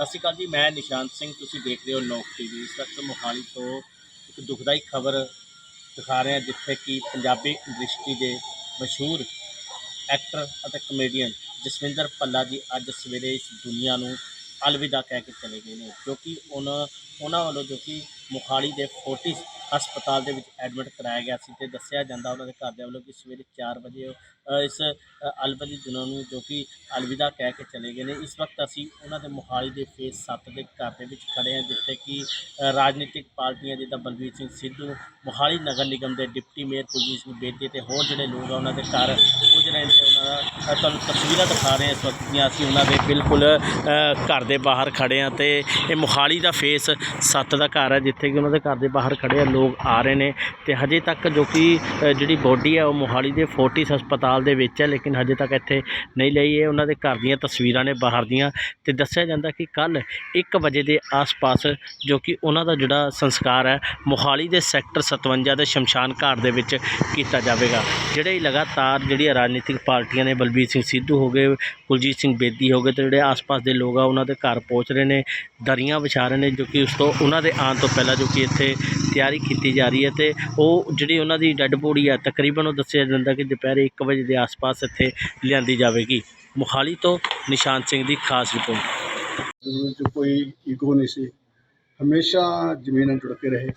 ਸਤਿ ਸ਼੍ਰੀ ਅਕਾਲ ਜੀ, ਮੈਂ ਨਿਸ਼ਾਂਤ ਸਿੰਘ, ਤੁਸੀਂ ਦੇਖ ਰਹੇ ਹੋ ਲੋਕ ਟੀਵੀ। ਇਸ ਵਕਤ ਮੋਹਾਲੀ ਤੋਂ ਇੱਕ ਦੁਖਦਾਈ ਖਬਰ ਦਿਖਾ ਰਹੇ ਹਾਂ, ਜਿੱਥੇ ਕਿ ਪੰਜਾਬੀ ਇੰਡਸਟਰੀ ਦੇ ਮਸ਼ਹੂਰ ਐਕਟਰ ਅਤੇ ਕਮੇਡੀਅਨ ਜਸਵਿੰਦਰ ਪੱਲਾ ਜੀ ਅੱਜ ਸਵੇਰੇ ਇਸ ਦੁਨੀਆ ਨੂੰ ਅਲਵਿਦਾ ਕਹਿ ਕੇ ਚਲੇ ਗਏ ਨੇ, ਜੋ ਕਿ ਉਹਨਾਂ ਉਹਨਾਂ ਵੱਲੋਂ ਜੋ ਕਿ ਮੋਹਾਲੀ ਦੇ ਫੋਰਟਿਸ ਹਸਪਤਾਲ ਦੇ ਵਿੱਚ ਐਡਮਿਟ ਕਰਾਇਆ ਗਿਆ ਸੀ ਤੇ ਦੱਸਿਆ ਜਾਂਦਾ ਉਹਨਾਂ ਦੇ ਘਰਦਿਆਂ ਵੱਲੋਂ ਕਿ ਸਵੇਰੇ 4 ਵਜੇ ਇਸ ਅ, ਅਲਵਦੀ ਦਿਨਾਂ ਨੂੰ ਜੋ ਕਿ ਅਲਵਿਦਾ ਕਹਿ ਕੇ ਚਲੇ ਗਏ ਨੇ। ਇਸ ਵਕਤ ਅਸੀਂ ਉਹਨਾਂ ਦੇ ਮੋਹਾਲੀ ਦੇ ਫੇਸ 7 ਦੇ ਘਰ ਦੇ ਵਿੱਚ ਖੜੇ ਹਾਂ ਜਿੱਥੇ ਕਿ ਰਾਜਨੀਤਿਕ ਪਾਰਟੀਆਂ ਜਿੱਦਾਂ ਬਲਵੀਰ ਸਿੰਘ ਸਿੱਧੂ ਮੋਹਾਲੀ ਨਗਰ ਨਿਗਮ ਦੇ ਡਿਪਟੀ ਮੇਅਰ ਕੁਲਜੀਤ ਸਿੰਘ ਬੇਦੀ ਤੇ ਹੋਰ ਜਿਹੜੇ ਲੋਕ ਆ ਉਹਨਾਂ ਦੇ ਘਰ ਪੁੱਜ ਰਹੇ ਨੇ। ਤੇ ਉਹਨਾਂ ਦਾ ਤੁਹਾਨੂੰ ਤਸਵੀਰਾਂ ਦਿਖਾ ਰਹੇ ਹਾਂ ਇਸ ਵਕਤ ਦੀਆਂ। ਅਸੀਂ ਉਹਨਾਂ ਦੇ ਬਿਲਕੁਲ ਘਰ ਦੇ ਬਾਹਰ ਖੜੇ ਹਾਂ ਤੇ ਇਹ ਮੋਹਾਲੀ ਦਾ ਫੇਸ 7 ਦਾ ਘਰ ਹੈ ਜਿੱਥੇ ਕਿ ਉਹਨਾਂ ਦੇ ਘਰ ਦੇ ਬਾਹਰ ਖੜੇ ਆ ਲੋਕ ਆ ਰਹੇ ਨੇ। ਤੇ ਹਜੇ ਤੱਕ ਜੋ ਕਿ ਜਿਹੜੀ ਬੋਡੀ ਹੈ ਉਹ ਮੋਹਾਲੀ ਦੇ ਫੋਰਟਿਸ ਹਸਪਤਾਲ ਦੇ ਵਿੱਚ ਹੈ, ਲੇਕਿਨ ਹਜੇ ਤੱਕ ਇੱਥੇ ਨਹੀਂ ਲਈ ਇਹ। ਉਹਨਾਂ ਦੇ ਘਰ ਦੀਆਂ ਤਸਵੀਰਾਂ ਨੇ ਬਾਹਰ ਦੀਆਂ ਤੇ ਦੱਸਿਆ ਜਾਂਦਾ ਕਿ ਕੱਲ 1 ਵਜੇ ਦੇ ਆਸ-ਪਾਸ ਜੋ ਕਿ ਉਹਨਾਂ ਦਾ ਜਿਹੜਾ ਸੰਸਕਾਰ ਹੈ, ਮੋਹਾਲੀ ਦੇ ਸੈਕਟਰ 57 ਦੇ ਸ਼ਮਸ਼ਾਨ ਘਾਟ ਦੇ ਵਿੱਚ ਕੀਤਾ ਜਾਵੇਗਾ। ਜਿਹੜੇ ਲਗਾਤਾਰ ਜਿਹੜੀਆਂ ਰਾਜਨੀਤਿਕ ਪਾਰਟੀਆਂ ਨੇ, ਬਲਬੀਰ ਸਿੰਘ ਸਿੱਧੂ ਹੋ ਗਏ, ਕੁਲਜੀਤ ਸਿੰਘ ਬੇਦੀ ਹੋ ਗਏ ਤੇ ਜਿਹੜੇ ਆਸ-ਪਾਸ ਦੇ ਲੋਕ ਆ, ਉਹਨਾਂ ਦੇ ਘਰ ਪਹੁੰਚ ਰਹੇ ਨੇ। ਦਰੀਆਂ ਵਿਛਾ ਰਹੇ ਨੇ ਜੋ ਕਿ ਉਸ ਤੋਂ ਉਹਨਾਂ ਦੇ ਆਉਣ ਤੋਂ ਪਹਿਲਾਂ ਜੋ ਕਿ ਇੱਥੇ ਤਿਆਰੀ ਕੀਤੀ ਜਾ ਰਹੀ ਹੈ ਤੇ ਉਹ ਜਿਹੜੀ ਉਹਨਾਂ ਦੀ ਡੈੱਡ ਬੋਡੀ ਹੈ ਤਕਰੀਬਨ ਉਹ ਦੱਸਿਆ ਜਾਂਦਾ ਕਿ ਦੁਪਹਿਰੇ 1 ਵਜੇ ਦੇ ਆਸ-ਪਾਸ ਇੱਥੇ ਲਿਆਂਦੀ ਜਾਵੇਗੀ। ਮੋਹਾਲੀ ਤੋਂ ਨਿਸ਼ਾਨ ਸਿੰਘ ਦੀ ਖਾਸ ਰਿਪੋਰਟ। ਉਹਦੇ ਕੋਈ ਈਗੋ ਨਹੀਂ ਸੀ। ਹਮੇਸ਼ਾ ਜ਼ਮੀਨ ਨਾਲ ਜੁੜ ਕੇ ਰਹੇ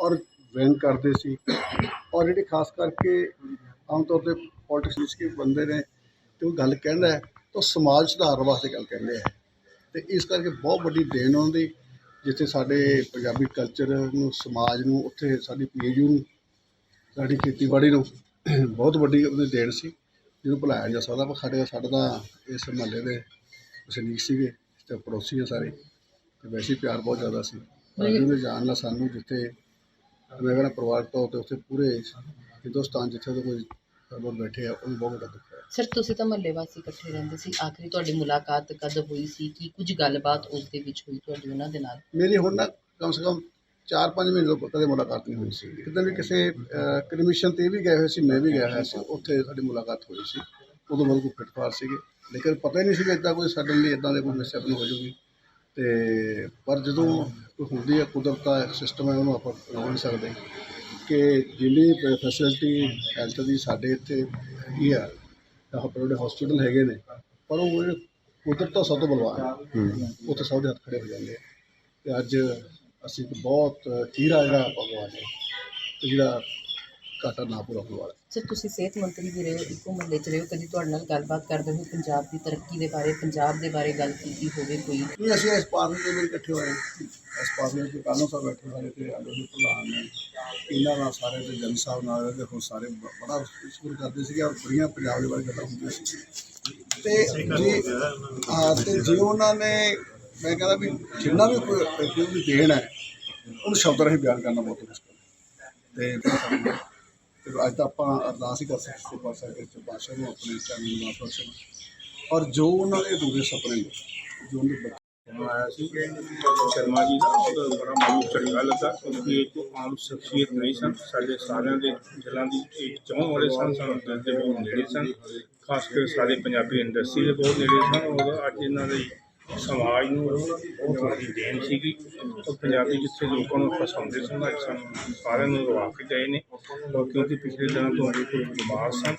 ਔਰ ਵਿੰਗ ਕਰਦੇ ਸੀ। ਔਰ ਜਿਹੜੇ ਖਾਸ ਕਰਕੇ ਆਮ ਤੌਰ ਤੇ ਪੋਲਿਟਿਕਸ ਵਿੱਚ ਕੇ ਬੰਦੇ ਨੇ ਤੇ ਉਹ ਗੱਲ ਕਹਿੰਦਾ ਹੈ, ਤਾਂ ਸਮਾਜ ਸੁਧਾਰ ਵਾਸਤੇ ਗੱਲ ਕਹਿੰਦੇ ਆ। ਤੇ ਇਸ ਕਰਕੇ ਬਹੁਤ ਵੱਡੀ ਦੇਣ ਉਹਨਾਂ ਦੀ ਜਿੱਥੇ ਸਾਡੇ ਪੰਜਾਬੀ ਕਲਚਰ ਨੂੰ ਸਮਾਜ ਨੂੰ ਉੱਥੇ ਸਾਡੀ ਪੀਏਯੂ ਨੂੰ ਸਾਡੀ ਖੇਤੀਬਾੜੀ ਨੂੰ ਬਹੁਤ ਵੱਡੀ ਉਹਦੀ ਦੇਣ ਸੀ ਜਿਹਨੂੰ ਭੁਲਾਇਆ ਜਾ ਸਕਦਾ ਪਰ ਸਾਡੇ ਸਾਡਾ ਤਾਂ ਇਸ ਮਹੱਲੇ ਦੇ ਵਸਨੀਕ ਸੀਗੇ ਤੇ ਪੜੋਸੀ ਆ ਸਾਰੇ ਤੇ ਵੈਸੇ ਪਿਆਰ ਬਹੁਤ ਜ਼ਿਆਦਾ ਸੀ। ਉਹਨੇ ਜਾਣ ਨਾਲ ਸਾਨੂੰ ਜਿੱਥੇ ਮੈਂ ਕਹਿੰਦਾ ਪਰਿਵਾਰ ਤੌਰ ਤੇ ਉੱਥੇ ਪੂਰੇ ਹਿੰਦੁਸਤਾਨ ਜਿੱਥੇ ਕੋਈ ਲੋਕ ਬੈਠੇ ਆ ਉਹਨੂੰ ਬਹੁਤ ਵੱਡਾ ਦੁੱਖ ਹੈ। ਸਰ ਤੁਸੀਂ ਤਾਂ ਮਹੱਲੇ ਵਾਸੀ ਇਕੱਠੇ ਰਹਿੰਦੇ ਸੀ। ਆਖਰੀ ਤੁਹਾਡੀ ਮੁਲਾਕਾਤ ਕਦ ਹੋਈ ਸੀ? ਕੀ ਕੁਝ ਗੱਲਬਾਤ ਉਸ ਦੇ ਵਿੱਚ ਹੋਈ ਤੁਹਾਡੀ ਉਹਨਾਂ ਦੇ ਨਾਲ? ਮੇਰੀ ਹੁਣ ਨਾ ਕਮ ਸੇ ਕਮ 4-5 ਮਹੀਨੇ ਤੋਂ ਕਦੇ ਮੁਲਾਕਾਤ ਨਹੀਂ ਹੋਈ ਸੀ। ਦਿਨ ਵੀ ਕਿਸੇ ਕਮਿਸ਼ਨ ਤੇ ਵੀ ਗਏ ਹੋਏ ਸੀ ਮੈਂ ਵੀ ਗਿਆ ਹੋਇਆ ਸੀ। ਉੱਥੇ ਸਾਡੀ ਮੁਲਾਕਾਤ ਹੋਈ ਸੀ। ਉਦੋਂ ਮੇਰੇ ਕੋਲ ਫਿਟਫਾਰ ਸੀਗੇ। ਲੇਕਿਨ ਪਤਾ ਹੀ ਨਹੀਂ ਸੀਗਾ ਇਦਾਂ ਕੋਈ ਸਡਨਲੀ ਇਦਾਂ ਦੇ ਕੋਈ ਮਿਸਟੇਕ ਹੋ ਜਾਊਗੀ। ਤੇ ਪਰ ਜਦੋਂ ਕੋਈ ਹੁੰਦੀ ਹੈ ਕੁਦਰਤ ਦਾ ਸਿਸਟਮ ਹੈ ਉਹਨੂੰ ਆਪਾਂ ਰੋਕ ਨਹੀਂ ਸਕਦੇ। ਕਿ ਜਿੰਨੀ ਫੈਸਿਲਿਟੀ ਹੈਲਥ ਦੀ ਸਾਡੇ ਇੱਥੇ ਹੈਗੀ ਆ ਤਾਂ ਆਪਣੇ ਹਸਪੀਟਲ ਹੈਗੇ ਨੇ ਪਰ ਉਹ ਜਿਹੜੇ ਕੁਦਰਤ ਦਾ ਸਭ ਤੋਂ ਬਲਵਾਨ ਹੈ। ਉੱਥੇ ਸਭ ਦੇ ਹੱਥ ਖੜੇ ਹੋ ਜਾਂਦੇ ਆ। ਤੇ ਅੱਜ ਅਸੀਂ ਇੱਕ ਬਹੁਤ ਚੀਰਾ ਜਿਹੜਾ ਭਗਵਾਨ ਹੈ ਤੇ ਜਿਹੜਾ ਘਾਟਾ ਨਾ ਪੂਰਾ ਹੋਣ ਵਾਲਾ। ਸਰ ਤੁਸੀਂ ਸਿਹਤ ਮੰਤਰੀ ਵੀ ਰਹੇ ਹੋ ਇੱਕੋ ਮਹੱਲੇ 'ਚ ਰਹੇ ਹੋ ਕਦੀ ਤੁਹਾਡੇ ਨਾਲ ਗੱਲਬਾਤ ਕਰਦੇ ਹੋਏ ਪੰਜਾਬ ਦੀ ਤਰੱਕੀ ਦੇ ਬਾਰੇ ਪੰਜਾਬ ਦੇ ਬਾਰੇ ਗੱਲ ਕੀਤੀ ਹੋਵੇ ਕੋਈ? ਨਹੀਂ ਅਸੀਂ ਇਸ ਪਾਰਲੀਮੈਂਟ ਦੇ ਵਿੱਚ ਇਕੱਠੇ ਹੋਏ ਹਾਂ। ਇਸ ਪਾਸੇ ਦੇ ਕਾਨੂੰਨ ਸਾਹਿਬ ਬੈਠੇ ਸਾਰੇ ਤੇ ਆਲੂ ਦੇ ਪ੍ਰਧਾਨ ਨੇ ਇਹਨਾਂ ਨਾਲ ਸਾਰੇ ਤੇ ਜਨ ਸਾਹਿਬ ਨਾਲ ਦੇ ਹੋਰ ਸਾਰੇ ਬ- ਬੜਾ ਸ਼ੁਕਰ ਕਰਦੇ ਸੀਗੇ ਔਰ ਬੜੀਆਂ ਪੰਜਾਬ ਦੇ ਬਾਰੇ ਗੱਲਾਂ ਹੁੰਦੀਆਂ ਸੀ। ਤੇ ਜੀ, ਹਾਂ, ਤੇ ਜੇ ਉਹਨਾਂ ਨੇ, ਮੈਂ ਕਹਿੰਦਾ ਵੀ ਜਿੰਨਾ ਵੀ ਕੋਈ ਕੋਈ ਵੀ ਦੇਣ ਹੈ, ਉਹਨੂੰ ਸ਼ਬਦਾਂ ਰਾਹੀਂ ਬਿਆਨ ਕਰਨਾ ਬਹੁਤ ਮੁਸ਼ਕਲ ਹੈ। ਤੇ ਤੇ ਅੱਜ ਤਾਂ ਆਪਾਂ ਅਰਦਾਸ ਹੀ ਕਰ ਸਕਦੇ ਪਾਸਾ ਸਕਦੇ ਕਿ ਪਾਸ਼ਾ ਨੂੰ ਆਪਣੇ ਚਰਨ ਨੂੰ ਬਖਸ਼ਣ ਔਰ ਜੋ ਉਹਨਾਂ ਦੇ ਅਧੂਰੇ ਸੁਪਨੇ ਨੇ, ਜੋ ਉਹਨੇ ਬੱਚੇ ਮੈਨੂੰ ਆਇਆ ਸੀ ਸ਼ਰਮਾ ਜੀ ਦਾ ਉਹਦਾ ਬੜਾ ਮੈਨੂੰ ਚੰਗਾ ਲੱਗਾ ਕਿਉਂਕਿ ਇੱਕ ਆਮ ਸ਼ਖਸੀਅਤ ਨਹੀਂ ਸਨ। ਸਾਡੇ ਸਾਰਿਆਂ ਦੇ ਦਿਲਾਂ ਦੀ ਇੱਕ ਚੌਂ ਵਾਲੇ ਸਨ, ਸਾਨੂੰ ਦਿਲ ਦੇ ਬਹੁਤ ਨੇੜੇ ਸਨ। ਖਾਸ ਕਰ ਸਾਡੇ ਪੰਜਾਬੀ ਇੰਡਸਟਰੀ ਦੇ ਬਹੁਤ ਨੇੜੇ ਸਨ, ਔਰ ਅੱਜ ਇਹਨਾਂ ਦੇ ਸਮਾਜ ਨੂੰ ਬਹੁਤ ਵੱਡੀ ਦੇਣ ਸੀਗੀ। ਔਰ ਪੰਜਾਬੀ ਜਿੱਥੇ ਲੋਕਾਂ ਨੂੰ ਫਸਾਉਂਦੇ ਸਨ, ਅੱਜ ਸਾਨੂੰ ਸਾਰਿਆਂ ਨੂੰ ਰਵਾ ਕੇ ਗਏ ਨੇ। ਔਰ ਕਿਉਂਕਿ ਪਿਛਲੇ ਦਿਨਾਂ ਤੋਂ ਅਜੇ ਕੋਈ ਬਿਮਾਰ ਸਨ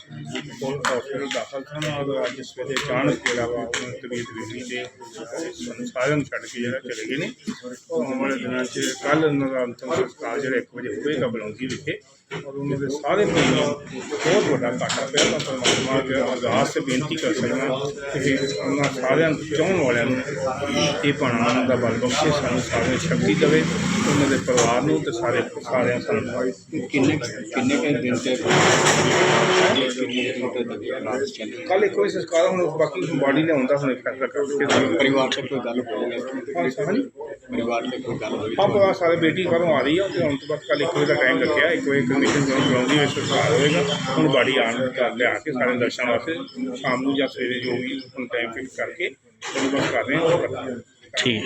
ਉਹ ਹਸਪੀਟਲ ਦਾਖਲ ਸਨ। ਔਰ ਅੱਜ ਸਵੇਰੇ ਅਚਾਨਕ ਜਿਹੜਾ ਵਾ ਉਹਨਾਂ ਦੀ ਤਬੀਅਤ ਵਿਗੜੀ ਤੇ ਸਾਨੂੰ ਸਾਰਿਆਂ ਨੂੰ ਛੱਡ ਕੇ ਜਿਹੜਾ ਚਲੇ ਗਏ ਨੇ। ਔਰ ਆਉਣ ਵਾਲੇ ਦਿਨਾਂ 'ਚ ਕੱਲ੍ਹ ਉਹਨਾਂ ਦਾ ਅੰਤਮ ਸੰਸਕਾਰ ਜਿਹੜਾ 1 ਵਜੇ ਹੋਵੇਗਾ ਬਲੌਂਗੀ ਵਿਖੇ। ਔਰ ਉਹਨਾਂ ਦੇ ਸਾਰੇ ਪਰਿਵਾਰ ਨੂੰ ਬਹੁਤ ਵੱਡਾ ਘਾਟਾ ਪਿਆ ਮੈਂ ਪਰਮਾਤਮਾ ਅੱਗੇ ਅਰਦਾਸ ਤੇ ਬੇਨਤੀ ਕਰ ਸਕਦਾ ਕਿ ਉਹਨਾਂ ਸਾਰਿਆਂ ਨੂੰ ਚਾਹਣ ਵਾਲਿਆਂ ਨੂੰ ਇਹ ਭਾਣਾ ਦਾ ਬਲ ਬਖਸ਼ੇ ਸਾਨੂੰ ਸਾਰਿਆਂ ਨੂੰ ਸ਼ਕਤੀ ਦੇਵੇ ਉਹਨਾਂ ਦੇ ਪਰਿਵਾਰ ਨੂੰ ਤੇ ਸਾਰੇ ਸਾਰਿਆਂ ਸਾਨੂੰ ਕਿੰਨੇ ਕਿੰਨੇ ਕੁ ਦਿਨ ਤੇ ਕਿੰਨੇ ਦਿਨ ਤੇ ਲਾਸ਼ ਚੱਲੀ ਕੱਲ ਇੱਕ ਵਜੇ ਸੰਸਕਾਰ ਹੁਣ ਬਾਕੀ ਬਾਡੀ ਨੇ ਆਉਂਦਾ ਹੁਣ ਫੈਸਲਾ ਕਰਕੇ ਪਰਿਵਾਰ ਤੇ ਕੋਈ ਗੱਲ ਹੋਈ ਹੈ ਹਾਂਜੀ ਪਰਿਵਾਰ ਤੇ ਕੋਈ ਗੱਲ ਹੋਈ ਪਾਪਾ ਆ ਸਾਰੇ ਬੇਟੀ ਘਰੋਂ ਆ ਰਹੀ ਆ ਤੇ ਹੁਣ ਤੋਂ ਬਾਅਦ ਕੱਲ ਇੱਕ ਵਜੇ ਦਾ ਟਾਈਮ ਰੱਖਿਆ ਇੱਕ ਵਜੇ ਕਮਿਸ਼ਨ ਜਦੋਂ ਬੁਲਾਉਂਦੀ ਵਿੱਚ ਸੰਸਕਾਰ ਹੋਏਗਾ। ਹੁਣ ਬਾਡੀ ਆਣ ਕਰ ਲਿਆ ਕੇ ਸਾਰੇ ਦਰਸ਼ਨ ਵਾਸਤੇ ਸ਼ਾਮ ਨੂੰ ਜਾਂ ਸਵੇਰੇ ਜੋ ਵੀ ਹੁਣ ਟਾਈਮ ਫਿਕਸ ਕਰਕੇ ਉਹਨੂੰ ਕਰ ਰਹੇ ਹਾਂ। ਉਹ ਕਰ ਠੀਕ